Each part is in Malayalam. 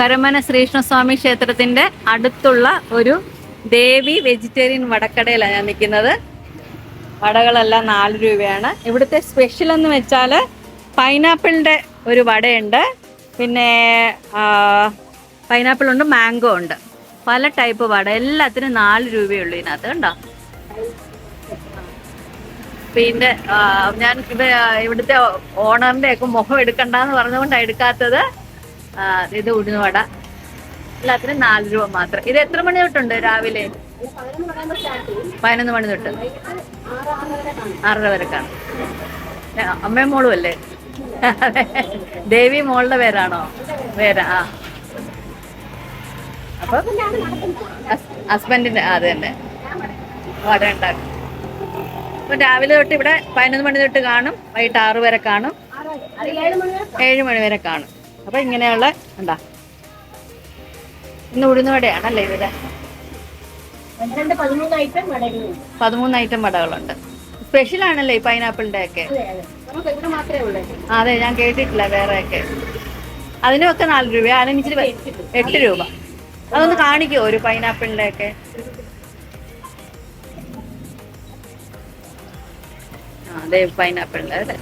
കരമന ശ്രീകൃഷ്ണസ്വാമി ക്ഷേത്രത്തിന്റെ അടുത്തുള്ള ഒരു ദേവി വെജിറ്റേറിയൻ വടക്കടയിലാണ് ഞാൻ നിൽക്കുന്നത്. വടകളെല്ലാം നാല് രൂപയാണ്. ഇവിടുത്തെ സ്പെഷ്യൽ എന്ന് വെച്ചാൽ പൈനാപ്പിളിന്റെ ഒരു വടയുണ്ട്. പിന്നെ പൈനാപ്പിൾ ഉണ്ട് മാംഗോ ഉണ്ട്. പല ടൈപ്പ് വട. എല്ലാത്തിനും നാല് രൂപയുള്ളൂ ഇതിനകത്ത് കണ്ടോ? പിന്നെ ഞാൻ ഇവ ഇവിടുത്തെ ഓണറിന്റെ ഒക്കെ മുഖം എടുക്കണ്ടെന്ന് പറഞ്ഞുകൊണ്ടാണ് എടുക്കാത്തത്. ഇത് ഉഴുന്നുവട. എല്ലാത്തിനും നാല് രൂപ മാത്രം. ഇത് എത്ര മണി തൊട്ടുണ്ട് രാവിലെ? പതിനൊന്ന് മണി തൊട്ട്. ആറര വരെ അമ്മയും മോളും അല്ലേ? ദേവി മോളുടെ പേരാണോ? പേരാ അപ്പൊ ഹസ്ബൻഡിന്റെ അത് തന്നെ. വട ഉണ്ടാക്കും. അപ്പൊ രാവിലെ തൊട്ട് ഇവിടെ പതിനൊന്ന് മണി തൊട്ട് കാണും. വൈകിട്ട് ആറ് വരെ കാണും. ഏഴ് മണി വരെ കാണും. അപ്പൊ ഇങ്ങനെയുള്ള എന്താ ഇന്ന് ഉഴുന്നുവടയാണല്ലേ ഇവിടെ? പതിമൂന്ന് ഐറ്റം വടകളുണ്ട്. സ്പെഷ്യൽ ആണല്ലേ ഈ പൈനാപ്പിളിന്റെ ഒക്കെ? അതെ ഞാൻ കേട്ടിട്ടില്ല വേറെ ഒക്കെ. അതിനൊക്കെ നാല് രൂപ അതിനിച്ചിരി എട്ട് രൂപ. അതൊന്ന് കാണിക്കോ ഒരു പൈനാപ്പിളിന്റെ ഒക്കെ? അതെ പൈനാപ്പിളിന്റെ അല്ലേ?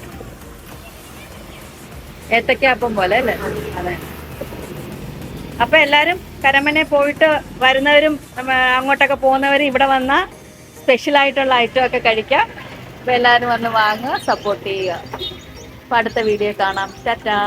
ഏത്തക്കാപ്പം പോലെ അല്ലേ? അപ്പൊ എല്ലാരും കരമനെ പോയിട്ട് വരുന്നവരും അങ്ങോട്ടൊക്കെ പോകുന്നവരും ഇവിടെ വന്ന സ്പെഷ്യൽ ആയിട്ടുള്ള ഐറ്റം ഒക്കെ കഴിക്കാം. അപ്പൊ എല്ലാരും വന്ന് വാങ്ങുക സപ്പോർട്ട് ചെയ്യുക. അപ്പൊ അടുത്ത വീഡിയോ കാണാം. ടാറ്റാ.